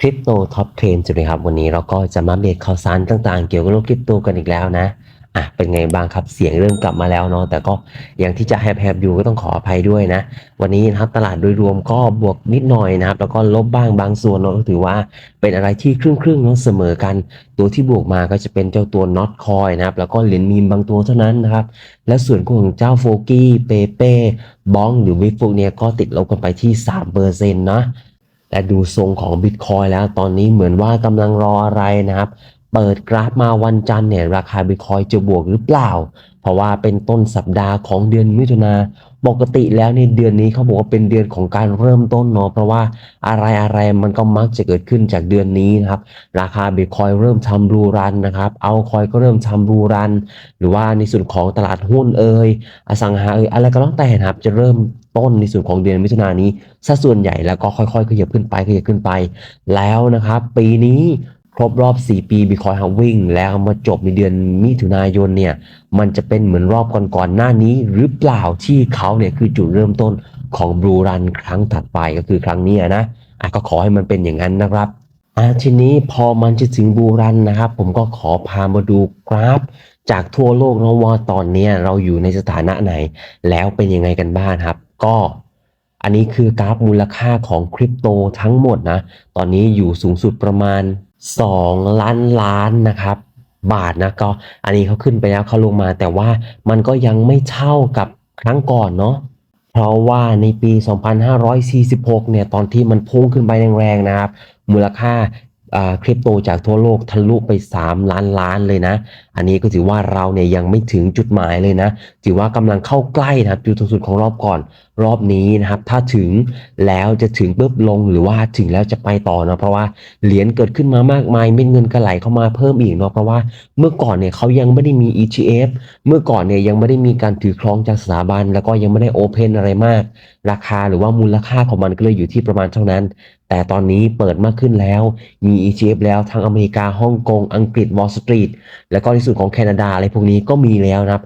คริปโตท็อปเทรนจุดเลยครับ วันนี้เราก็จะมาเดตข่าวสารต่างๆ เกี่ยวกับโลกคริปโตกันอีกแล้วนะอะเป็นไงบ้างครับเสียงเริ่มกลับมาแล้วเนาะแต่ก็อยังที่จะแฮบๆอยู่ก็ต้องขออภัยด้วยนะ วันนี้นะครับตลาดโดยรวมก็บวกนิดหน่อยนะครับแล้วก็ลบบ้างบางส่วนเนาะถือว่าเป็นอะไรที่ครึ่งๆเนาะเสมอกัน ตัวที่บวกมาก็จะเป็นเจ้าตัวน็อตคอยนะครับแล้วก็เหรียญมีมบางตัวเท่านั้นนะครับและส่วนของเจ้าโฟกี้เปเป้บองหรือวิฟพวกเนี้ยก็ติดลบกันไปที่3%นะ แต่ดูทรงของ Bitcoin แล้วตอนนี้เหมือนว่ากำลังรออะไรนะครับ เปิดกราฟมาวันจันทร์เนี่ยราคา Bitcoin จะบวกหรือเปล่า เพราะว่าเป็นต้นสัปดาห์ของเดือนมิถุนาปกติแล้วในเดือนนี้เขาบอกว่าเป็นเดือนของการเริ่มต้นเนาะเพราะว่าอะไรอะไรมันก็มักจะเกิดขึ้นจากเดือนนี้นะครับ ราคา Bitcoin เริ่มทำรูรันนะครับ เอาคอยก็เริ่มทำรูรัน หรือว่าในส่วนของตลาดหุ้นเอ่ยอสังหาเอ่ยอะไรก็แล้วแต่นะครับจะเริ่มต้นในส่วนของเดือนมิถุนายนนี้ซะส่วนใหญ่แล้วก็ค่อยๆขยับขึ้นไปขยับขึ้นไป แล้วนะครับ ปีนี้ ครบรอบ 4 ปี Bitcoin Halving แล้วมาจบในเดือนมิถุนายนเนี่ยมันจะเป็นเหมือนรอบก่อนๆหน้านี้หรือเปล่าที่เขาเนี่ยคือจุดเริ่มต้นของบ u ูรันครั้งถัดไปก็คือครั้งนี้นะอะก็ขอให้มันเป็นอย่างนั้นนะครับอะทีนี้พอมันจะถึงบูรันนะครับ ผมก็ขอพามาดูกราฟ จากทั่วโลกนะว่าตอนนี้เราอยู่ในสถานะไหน แล้วเป็นยังไงกันบ้างครับ ก็อันนี้คือกราฟมูลค่าของคริปโตทั้งหมดนะ ตอนนี้อยู่สูงสุดประมาณ 2 ล้านล้านนะครับ บาทนะก็อันนี้เขาขึ้นไปแล้วเขาลงมา แต่ว่ามันก็ยังไม่เท่ากับครั้งก่อนเนาะเพราะว่าในปี 2546 เนี่ยตอนที่มันพุ่งขึ้นไปแรงๆนะครับ มูลค่าคริปโตจากทั่วโลกทะลุไป 3 ล้านล้านเลยนะ อันนี้ก็ถือว่าเราเนี่ยยังไม่ถึงจุดหมายเลยนะ ถือว่ากำลังเข้าใกล้นะครับจุดสูงสุดของรอบก่อน รอบนี้นะครับ ถ้าถึงแล้วจะถึงปุ๊บลงหรือว่าถึงแล้วจะไปต่อเนาะเพราะว่าเหรียญเกิดขึ้นมามากมายเม็ดเงินก็ไหลเข้ามาเพิ่มอีกเนาะเพราะว่าเมื่อก่อนเนี่ยเขายังไม่ได้มี ETF เมื่อก่อนเนี่ยยังไม่ได้มีการถือครองจากสถาบัน แล้วก็ยังไม่ได้โอเพนอะไรมาก ราคาหรือว่ามูลค่าของมันก็เลยอยู่ที่ประมาณเท่านั้น แต่ตอนนี้เปิดมากขึ้นแล้วมี ETF แล้วทั้งอเมริกาฮ่องกงอังกฤษวอลสตรีทแล้วก็ที่สุดของแคนาดาอะไรพวกนี้ก็มีแล้วนะครับ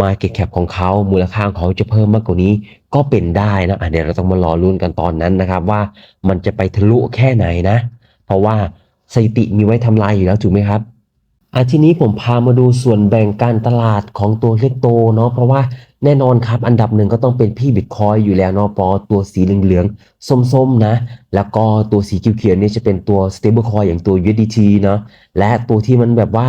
Market Cap ของเขามูลค่าของเขาจะเพิ่มมากกว่านี้ก็เป็นได้นะะเดี๋ยวเราต้องมารอลุ้นกันตอนนั้นนะครับ ว่ามันจะไปทะลุแค่ไหนนะ เพราะว่าสถิติมีไว้ทำลายอยู่แล้วถูกไหมครับอะทีนี้ผมพามาดูส่วนแบ่งการตลาดของตัวคริปโตเนาะเพราะว่าแน่นอนครับอันดับหนึ่งก็ต้องเป็นพี่บิตคอยอยู่แล้วเนาะเพอตัวสีเหลืองๆส้มๆนะ แล้วก็ตัวสีเขียวๆเนี่ยจะเป็นตัว stable coin อย่างตัว USDT เนาะและตัวที่มันแบบว่า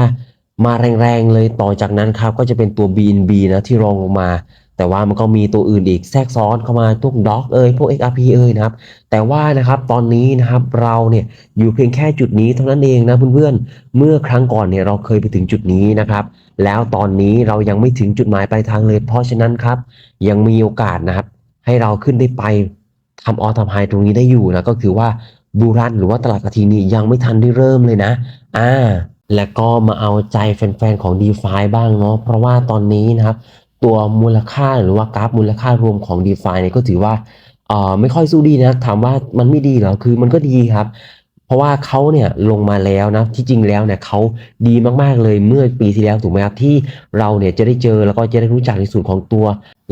มาแรงๆเลยต่อจากนั้นครับก็จะเป็นตัว BNB นะที่รองลงมา แต่ว่ามันก็มีตัวอื่นอีกแทรกซ้อนเข้ามาพวกด็อกเอ่ยพวก XRP เอ่ยนะครับ แต่ว่านะครับตอนนี้นะครับเราเนี่ยอยู่เพียงแค่จุดนี้เท่านั้นเองนะเพื่อนๆ เมื่อครั้งก่อนเนี่ยเราเคยไปถึงจุดนี้นะครับ แล้วตอนนี้เรายังไม่ถึงจุดหมายปลายทางเลย เพราะฉะนั้นครับ ยังมีโอกาสนะครับให้เราขึ้นได้ไปทำออทำไฮตรงนี้ได้อยู่นะก็คือว่าบูรันหรือว่าตลาดกระทีนี้ยังไม่ทันได้เริ่มเลยนะ อ่า แล้วก็มาเอาใจแฟนๆของ d e f าบ้างเนาะเพราะว่าตอนนี้นะครับตัวมูลค่าหรือว่ากราฟมูลค่ารวมของ d e f าเนี่ยก็ถือว่าเอ่อไม่ค่อยสู้ดีนะถามว่ามันไม่ดีเหรอคือมันก็ดีครับ เพราะว่าเขาเนี่ยลงมาแล้วนะที่จริงแล้วเนี่ยเขาดีมากๆเลยเมื่อปีที่แล้วถูกไหมครับที่เราเนี่ยจะได้เจอแล้วก็จะได้รู้จักในส่วนของตัว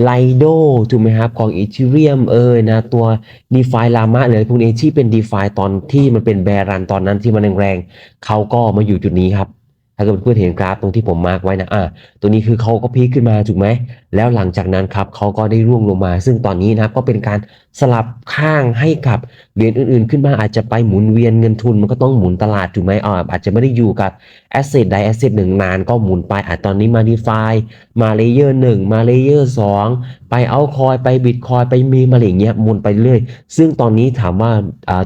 ไลโดถูกไหมครับของอีทีเรียมเอ่ยนะตัว d e f าลามะเลยพวกนี้ที่เป็น d e f าตอนที่มันเป็นแบรันตอนนั้นที่มันแรงๆเขาก็มาอยู่จุดนี้ครับถ้าเกิดเพื่อนเห็นกราฟตรงที่ผมมาร์กไว้นะอะตัวนี้คือเขาก็พีคขึ้นมาถูกไหมแล้วหลังจากนั้นครับเขาก็ได้ร่วงลงมา ซึ่งตอนนี้นะครับก็เป็นการ สลับข้างให้กับเหรียญอื่นๆ ขึ้นมาอาจจะไปหมุนเวียนเงินทุนมันก็ต้องหมุนตลาดถูกไหมอ่าอาจจะไม่ได้อยู่กับแอสเซทใดแอสเซทหนึ่งนานก็หมุนไปอาจตอนนี้มาดีฟามาเลเยอร์หนึ่งมาเลเยอร์สองไปเอาคอยไปบิตคอยไปมีมาอะไรอย่างเงี้ยหมุนไปเรื่อย ซึ่งตอนนี้ถามว่า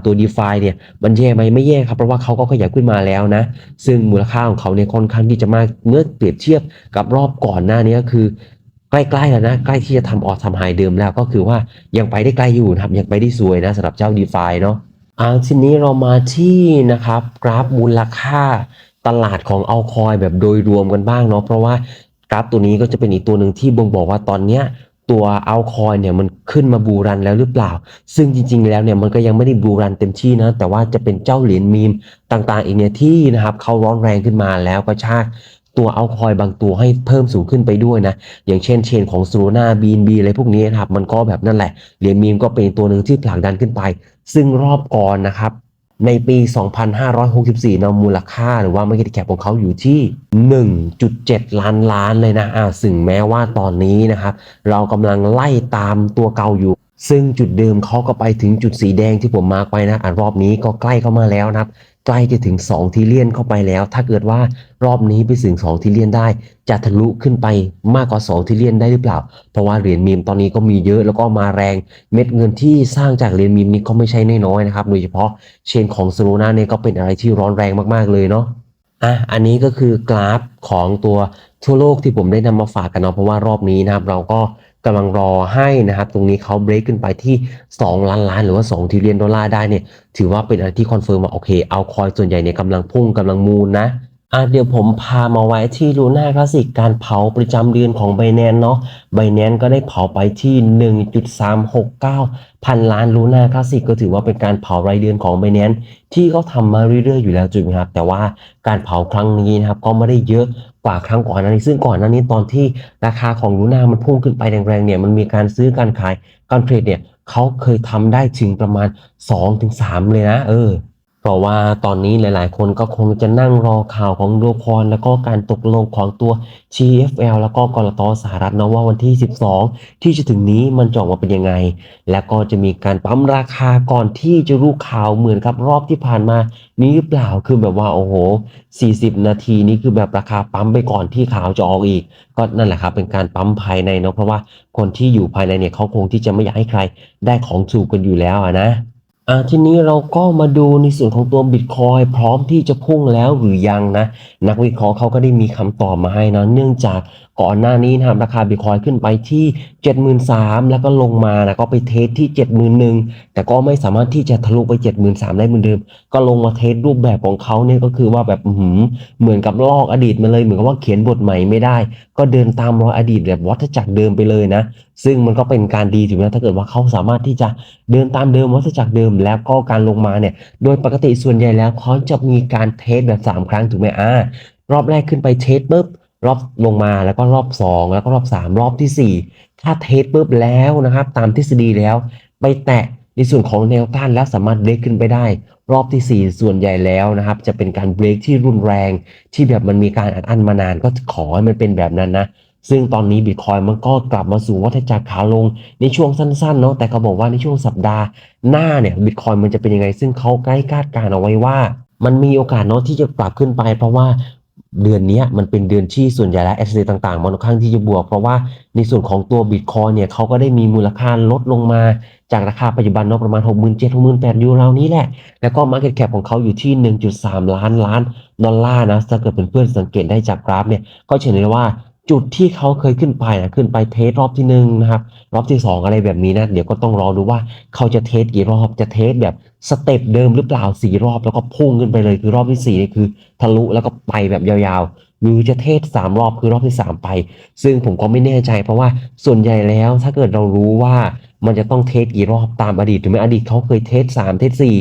ตัว d e f าเนี่ยมันแย่ไหมไม่แย่ครับเพราะว่าเขาก็ขยับขึ้นมาแล้วนะ ซึ่งมูลค่าของเขาเนี่ยค่อนข้างที่จะมากเมื่อเปรียบเทียบกับรอบก่อนหน้านี้ก็คือ ใกล้ๆแล้วนะใกล้ที่จะทำออททำไฮเดิมแล้วก็คือว่ายังไปได้ไกลอยู่นะครับ ยังไปได้สวยนะสำหรับเจ้า d e f าเนาะอ่าทีนี้เรามาที่นะครับ กราฟมูลค่าตลาดของเอาคอยแบบโดยรวมกันบ้างเนาะเพราะว่ากราฟตัวนี้ก็จะเป็นอีกตัวหนึ่งที่บ่งบอกว่าตอนเนี้ยตัวเอาคอยเนี่ยมันขึ้นมาบูรันแล้วหรือเปล่า ซึ่งจริงๆแล้วเนี่ยมันก็ยังไม่ได้บูรันเต็มที่นะ แต่ว่าจะเป็นเจ้าเหรียญมีมต่างๆอีกเนี่ยที่นะครับเขาร้อนแรงขึ้นมาแล้วก็ชาก ตัวเอาคอยบางตัวให้เพิ่มสูงขึ้นไปด้วยนะ อย่างเช่นเชนของซูโรนาบีนบีอะไรพวกนี้นะครับ มันก็แบบนั่นแหละ เหรียญมีมก็เป็นตัวหนึ่งที่ผลักดันขึ้นไป ซึ่งรอบก่อนนะครับ ในปี 2564นาะมูลค่าหรือว่า Market Cap ของเขาอยู่ที่ 1.7 ล้านล้านเลยนะอ่าซึ่งแม้ว่าตอนนี้นะครับ เรากำลังไล่ตามตัวเก่าอยู่ซึ่งจุดเดิมเขาก็ไปถึงจุดสีแดงที่ผมมาร์กไว้นะอ่ารอบนี้ก็ใกล้เข้ามาแล้วนะครับ ใกล้จะถึง 2 ทีเลียนเข้าไปแล้ว ถ้าเกิดว่ารอบนี้ไปถึง 2 ทีเลียนได้ จะทะลุขึ้นไปมากกว่า 2 ทีเลียนได้หรือเปล่า เพราะว่าเหรียญมีมตอนนี้ก็มีเยอะแล้วก็มาแรงเม็ดเงินที่สร้างจากเหรียญมีมนี้ก็ไม่ใช่น้อยๆนะครับ โดยเฉพาะเชนของโซโลนาเนี่ยก็เป็นอะไรที่ร้อนแรงมากๆเลยเนาะอะอันนี้ก็คือกราฟของตัวทั่วโลกที่ผมได้นำมาฝากกันเนาะเพราะว่ารอบนี้นะครับเราก็ กำลังรอให้นะครับตรงนี้เขาเบรกขึ้นไปที่ 2 ล้านล้านหรือว่า2ทิลเลียนดอลลาร์ได้เนี่ยถือว่าเป็นอะไรที่คอนเฟิร์มว่าโอเคเอาคอยส่วนใหญ่เนี่ยกำลังพุ่งกำลังมูนนะ อะเดี๋ยวผมพามาไว้ที่ลูน่าคลาสสิกการเผาประจำเดือนของไบแนนเนาะไบแนนก็ได้เผาไปที่ 1.369 พันล้านลูน่าคลาสสิกก็ถือว่าเป็นการเผารายเดือนของไบแนนที่เขาทำมาเรื่อยๆอยู่แล้วจุดไหมครับ แต่ว่าการเผาครั้งนี้นะครับก็ไม่ได้เยอะกว่าครั้งก่อนหน้านี้ซึ่งก่อนหน้านี้ตอนที่ราคาของลูน่ามันพุ่งขึ้นไปแรงๆเนี่ยมันมีการซื้อการขายการเทรดเนี่ยเขาเคยทำได้ถึงประมาณ 2-3 เลยนะเออ ราะว่าตอนนี้หลายๆ คนก็คงจะนั่งรอข่าวของโดพรแล้วก็การตกลงของตัว GFL แล้วก็กรตสหรัฐนะว่าวันที่ 12 ที่จะถึงนี้มันจะออกมาเป็นยังไง แล้วก็จะมีการปั๊มราคาก่อนที่จะรู้ข่าวเหมือนกับรอบที่ผ่านมานี้หรือเปล่าคือแบบว่าโอ้โห 40 นาทีนี้คือแบบราคาปั๊มไปก่อนที่ข่าวจะออกอีก ก็นั่นแหละครับเป็นการปั๊มภายในเนาะเพราะว่าคนที่อยู่ภายในเนี่ยเขาคงที่จะไม่อยากให้ใครได้ของถูกกันอยู่แล้วอะนะ อ่าทีนี้เราก็มาดูในส่วนของตัวบิตคอยพร้อมที่จะพุ่งแล้วหรือยังนะ นักวิเคราะห์เขาก็ได้มีคำตอบมาให้นะเนื่องจาก ก่อนหน้านี้นะครับราคาบิตคอยขึ้นไปที่ 73,000 แล้วก็ลงมานะก็ไปเทสที่ 71,000 แต่ก็ไม่สามารถที่จะทะลุไป 73,000 ได้เหมือนเดิม ก็ลงมาเทสรูปแบบของเขาเนี่ยก็คือว่าแบบหืเหมือนกับลอกอดีตมาเลย เหมือนกับว่าเขียนบทใหม่ไม่ได้ ก็เดินตามรอยอดีตแบบวัฏจักรเดิมไปเลยนะ ซึ่งมันก็เป็นการดีถึงแม้ถ้าเกิดว่าเขาสามารถที่จะเดินตามเดิมวัฏจักรเดิม แล้วก็การลงมาเนี่ย โดยปกติส่วนใหญ่แล้วเขาจะมีการเทสแบบ 3 ครั้งถูกไหมอ่ารอบแรกขึ้นไปเทสปุ๊บ รอบลงมาแล้วก็รอบ 2 แล้วก็รอบ 3 รอบทีสี่ 4 ถ้าเทสปุ๊บแล้วนะครับ ตามทฤษฎีแล้ว ไปแตะในส่วนของแนวต้านแล้วสามารถเบรกขึ้นไปได้ รอบทีสี่ 4 ส่วนใหญ่แล้วนะครับ จะเป็นการเบรกที่รุนแรง ที่แบบมันมีการอัดอั้นมานานก็ขอให้มันเป็นแบบนั้นนะซึ่งตอนนี้บิตคอยมันก็กลับมาสู่วัฏจักรขาลงในช่วงสั้นๆเนาะแต่เขาบอกว่าในช่วงสัปดาห์หน้าเนี่ยบิตคอยมันจะเป็นยังไง ซึ่งเขาใกล้คาดการณ์เอาไว้ว่า มันมีโอกาสเนาะที่จะปรับขึ้นไป เพราะว่า เดือนนี้มันเป็นเดือนที่ส่วนใหญ่แล้วแอสเซทต่างๆ มันค่อนข้างที่จะบวก เพราะว่าในส่วนของตัวบิตคอยเนี่ยเขาก็ได้มีมูลค่าลดลงมาจากราคาปัจจุบันเนาะประมาณ 6 7 0 0 0 6 8ยูโรนี้แหละ แล้วก็ Market Cap ของเขาอยู่ที่ 1.3 ล้านล้านดอลลาร์นะถ้าเกิดเป็นเพื่อนสังเกตได้จากกราฟเนี่ยก็เห็นเลยว่า จุดที่เขาเคยขึ้นไปนะขึ้นไปเทสรอบที่หนึ่งนะครับ รอบที่สองอะไรแบบนี้นะเดี๋ยวก็ต้องรอดูว่าเขาจะเทสกี่รอบจะเทสแบบสเต็ปเดิมหรือเปล่าสี่รอบแล้วก็พุ่งขึ้นไปเลยคือรอบที่สี่นี่คือ ทะลุแล้วก็ไปแบบยาวๆ หรือจะเทสสามรอบคือรอบที่สามไป ซึ่งผมก็ไม่แน่ใจ เพราะว่าส่วนใหญ่แล้วถ้าเกิดเรารู้ว่ามันจะต้องเทสกี่รอบตามอดีตถึงแม้อดีตเขาเคยเทสสามเทสสี่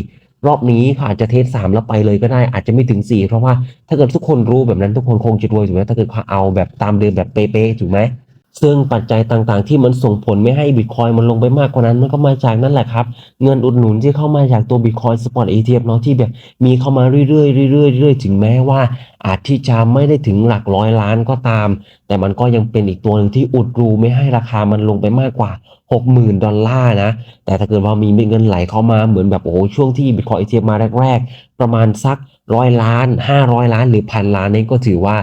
รอบนี้ค่ะอาจจะเทสสามแล้วไปเลยก็ได้อาจจะไม่ถึงสี่เพราะว่าถ้าเกิดทุกคนรู้แบบนั้นทุกคนคงจะรวยถูกไหมถ้าเกิดเขาเอาแบบตามเดิมแบบเป๊ะๆถูกไหม ซึ่งปัจจัยต่างๆ ที่มันส่งผลไม่ให้บิตคอยมันลงไปมากกว่านั้นมันก็มาจากนั่นแหละครับ เงินอุดหนุนที่เข้ามาจากตัวบิตคอยสปอตเอทีเนาะที่แบบมีเข้ามาเรื่อยๆเรื่อยๆเรื่อยๆถึงแม้ว่า อาจที่จะไม่ได้ถึงหลักร้อยล้านก็ตาม แต่มันก็ยังเป็นอีกตัวหนึ่งที่อุดรูไม่ให้ราคามันลงไปมากกว่า 60,000 ดอลลาร์นะ แต่ถ้าเกิดว่ามีเงินไหลเข้ามาเหมือนแบบโอ้โหช่วงที่บิตคอยเอทีมาแรก ๆ ประมาณสัก ร้อยล้าน 500 ล้านหรือพันล้านนี่ก็ถือว่า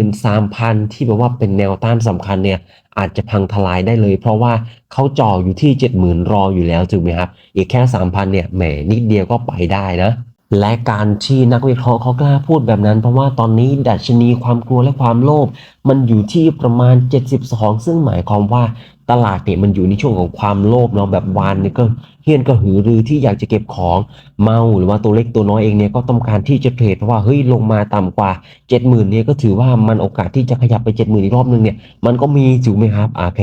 73,000 ที่แบบว่าเป็นแนวต้านสำคัญเนี่ยอาจจะพังทลายได้เลย เพราะว่าเขาจ่ออยู่ที่ 70,000 รออยู่แล้วถูกไหมครับ อีกแค่ 3,000 เนี่ยแหมนิดเดียวก็ไปได้นะและการที่นักวิเคราะห์เขากล้าพูดแบบนั้น เพราะว่าตอนนี้ดัชนีความกลัวและความโลภมันอยู่ที่ประมาณ 72 ซึ่งหมายความว่า ตลาดเนี่ยมันอยู่ในช่วงของความโลภเนาะแบบวานเนี่ยก็เฮียนก็หือรือที่อยากจะเก็บของเมาหรือว่าตัวเล็กตัวน้อยเองเนี่ยก็ต้องการที่จะเทรดเพราะว่าเฮ้ยลงมาต่ำกว่า 70,000เนี่ยก็ถือว่ามันโอกาสที่จะขยับไป 70,000อีกรอบนึงเนี่ยมันก็มีถูกไหมครับโอเค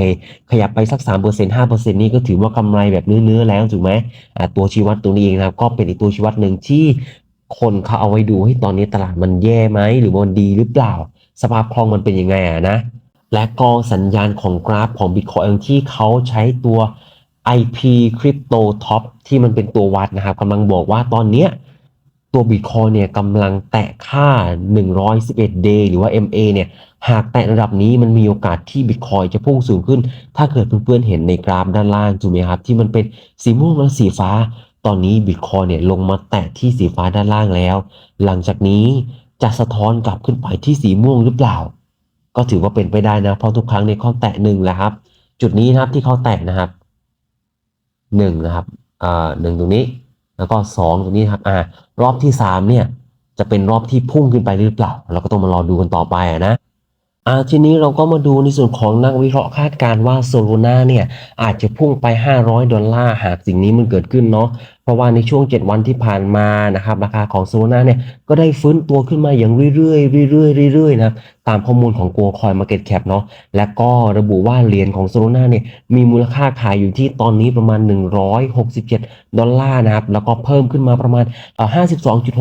ขยับไปสัก 3% 5%นี่ก็ถือว่ากำไรแบบเนื้อๆแล้วถูกไหมอ่าตัวชี้วัดตัวนี้เองนะครับก็เป็นอีกตัวชี้วัดหนึ่งที่คนเขาเอาไว้ดูให้ตอนนี้ตลาดมันแย่ไหมหรือมันดีหรือเปล่า สภาพคล่องมันเป็นยังไงอะนะ และก็สัญญาณของกราฟของ Bitcoin ที่เขาใช้ตัว IP Crypto Top ที่มันเป็นตัววัดนะครับกำลังบอกว่าตอนเนี้ยตัว Bitcoin เนี่ยกำลังแตะค่า 111 day หรือว่า MA เนี่ยหากแตะระดับนี้มันมีโอกาสที่ Bitcoin จะพุ่งสูงขึ้น ถ้าเกิดเพื่อนๆเห็นในกราฟด้านล่างถูกไหมครับ ที่มันเป็นสีม่วงและสีฟ้า ตอนนี้ Bitcoin เนี่ยลงมาแตะที่สีฟ้าด้านล่างแล้ว หลังจากนี้จะสะท้อนกลับขึ้นไปที่สีม่วงหรือเปล่า ก็ถือว่าเป็นไปได้นะ เพราะทุกครั้งในยเขาแตะหนึ่งแหละครับ จุดนี้นะครับที่เขาแตะนะครับหนึ่งนะครับอ่าหนึ่งตรงนี้ แล้วก็สองตรงนี้ครับอ่ารอบที่สามเนี่ยจะเป็นรอบที่พุ่งขึ้นไปหรือเปล่า เราก็ต้องมารอดูกันต่อไปอะนะ อ่าทีนี้เราก็มาดูในส่วนของนักวิเคราะห์คาดการณ์ว่าโซโลนาเนี่ยอาจจะพุ่งไป 500 ดอลลาร์หากสิ่งนี้มันเกิดขึ้นเนาะเพราะว่าในช่วง 7 วันที่ผ่านมานะครับราคาของโซโลนาเนี่ยก็ได้ฟื้นตัวขึ้นมาอย่างเรื่อยๆเรื่อยๆเรื่อยๆนะตามข้อมูลของกัวคอยมาเก็ตแคปเนาะและก็ระบุว่าเหรียญของโซโลนาเนี่ยมีมูลค่าขายอยู่ที่ตอนนี้ประมาณ 167 ดอลลาร์นะครับแล้วก็เพิ่มขึ้นมาประมาณเอ่อ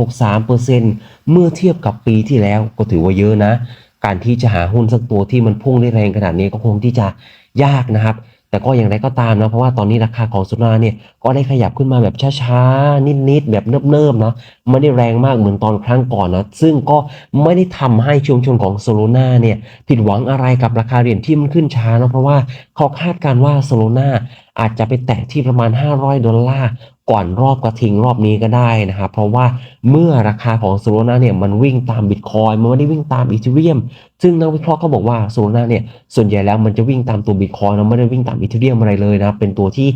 52.63%เมื่อเทียบกับปีที่แล้วก็ถือว่าเยอะนะ การที่จะหาหุ้นสักตัวที่มันพุ่งได้แรงขนาดนี้ก็คงที่จะยากนะครับ แต่ก็อย่างไรก็ตามนะเพราะว่าตอนนี้ราคาของโซลาเนี่ยก็ได้ขยับขึ้นมาแบบช้าๆ นิดๆ แบบเนิบๆนะไม่ได้แรงมากเหมือนตอนครั้งก่อนนะซึ่งก็ไม่ได้ทำให้ชุมชนของโซโลนาเนี่ยผิดหวังอะไรกับราคาเหรียญที่มันขึ้นช้านะเพราะว่าเขาคาดการว่าโซโลนาอาจจะไปแตะที่ประมาณ 500 ดอลลาร์ ก่อนรอบกระทิงรอบนี้ก็ได้นะครับ เพราะว่าเมื่อราคาของโซลนาเนี่ยมันวิ่งตามบิตคอยมันไม่ได้วิ่งตามอีเทเรียม ซึ่งนักวิเคราะห์เขาบอกว่าโซลนาเนี่ยส่วนใหญ่แล้วมันจะวิ่งตามตัวบิตคอยนะไม่ได้วิ่งตามอีเทเรียมอะไรเลยนะเป็นตัวที่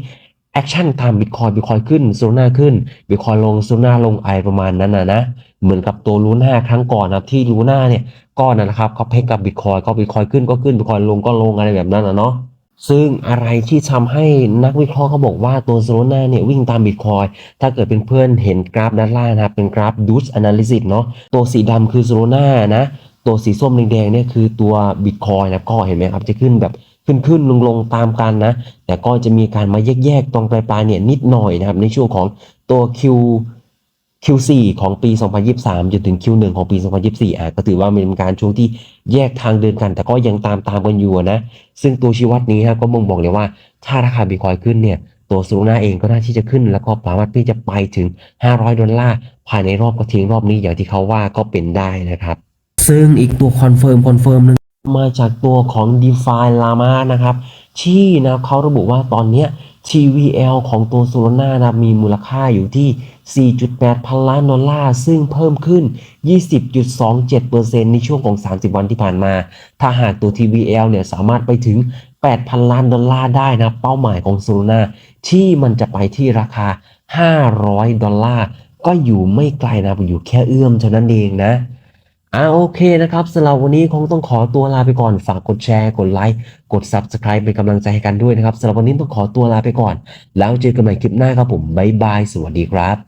แอคชั่นตามบิตคอยบิตคอยขึ้นโซลนาขึ้นบิตคอยลงโซลนาลงไอประมาณนั้นนะนะเหมือนกับตัวลูน่าครั้งก่อนนะที่ลูน่าเนี่ยก็นะครับเขาเพกกับบิตคอยก็บิตคอยขึ้นก็ขึ้นบิตคอยลงก็ลงอะไรแบบนั้นนะเนาะ ซึ่งอะไรที่ทำให้นักวิเคราะห์เขาบอกว่าตัวโซโลนาเนี่ยวิ่งตามบิตคอยถ้าเกิดเป็นเพื่อนเห็นกราฟด้านล่างนะครับ เป็นกราฟดูสแอนาลิซิสเนาะตัวสีดำคือโซโลนานะ ตัวสีส้มแดงเนี่ยคือตัวบิตคอยนะก็เห็นไหมครับจะขึ้นแบบขึ้นขึ้นลงลงตามกันนะ แต่ก็จะมีการมาแยกๆตรงปลายๆเนี่ยนิดหน่อยนะครับ ในช่วงของตัว Q Q4 ของปี 2023 จนถึง Q1 ของปี 2024 อะก็ถือว่าเป็นการช่วงที่แยกทางเดินกัน แต่ก็ยังตามตามกันอยู่นะ ซึ่งตัวชี้วัดนี้ฮะก็บ่งบอกเลยว่า ถ้าราคาบิตคอยขึ้นเนี่ย ตัวซูน่าเองก็น่าที่จะขึ้น แล้วก็สามารถที่จะไปถึง 500 ดอลลาร์ ภายในรอบกระทิงรอบนี้อย่างที่เขาว่าก็เป็นได้นะครับ ซึ่งอีกตัวคอนเฟิร์มคอนเฟิร์มนึง มาจากตัวของ d e f i Llama นะครับ ที่นะเขาระบุว่าตอนนี้ TVL ของตัวโซลาร่านะมีมูลค่าอยู่ที่ 4.8 พันล้านดอลลาร์ ซึ่งเพิ่มขึ้น 20.27%ในช่วงของ 30 วันที่ผ่านมา ถ้าหากตัว TVL เนี่ยสามารถไปถึง 8,000 ล้านดอลลาร์ได้นะ เป้าหมายของโซลาร่าที่มันจะไปที่ราคา 500 ดอลลาร์ ก็อยู่ไม่ไกลนะอยู่แค่เอื้อมเท่านั้นเองนะ อ่าโอเคนะครับสำหรับวันนี้คงต้องขอตัวลาไปก่อนฝากกดแชร์กดไลค์กด Subscribe เป็นกำลังใจให้กันด้วยนะครับสำหรับวันนี้ต้องขอตัวลาไปก่อน แล้วเจอกันใหม่คลิปหน้าครับผมบ๊ายบายสวัสดีครับ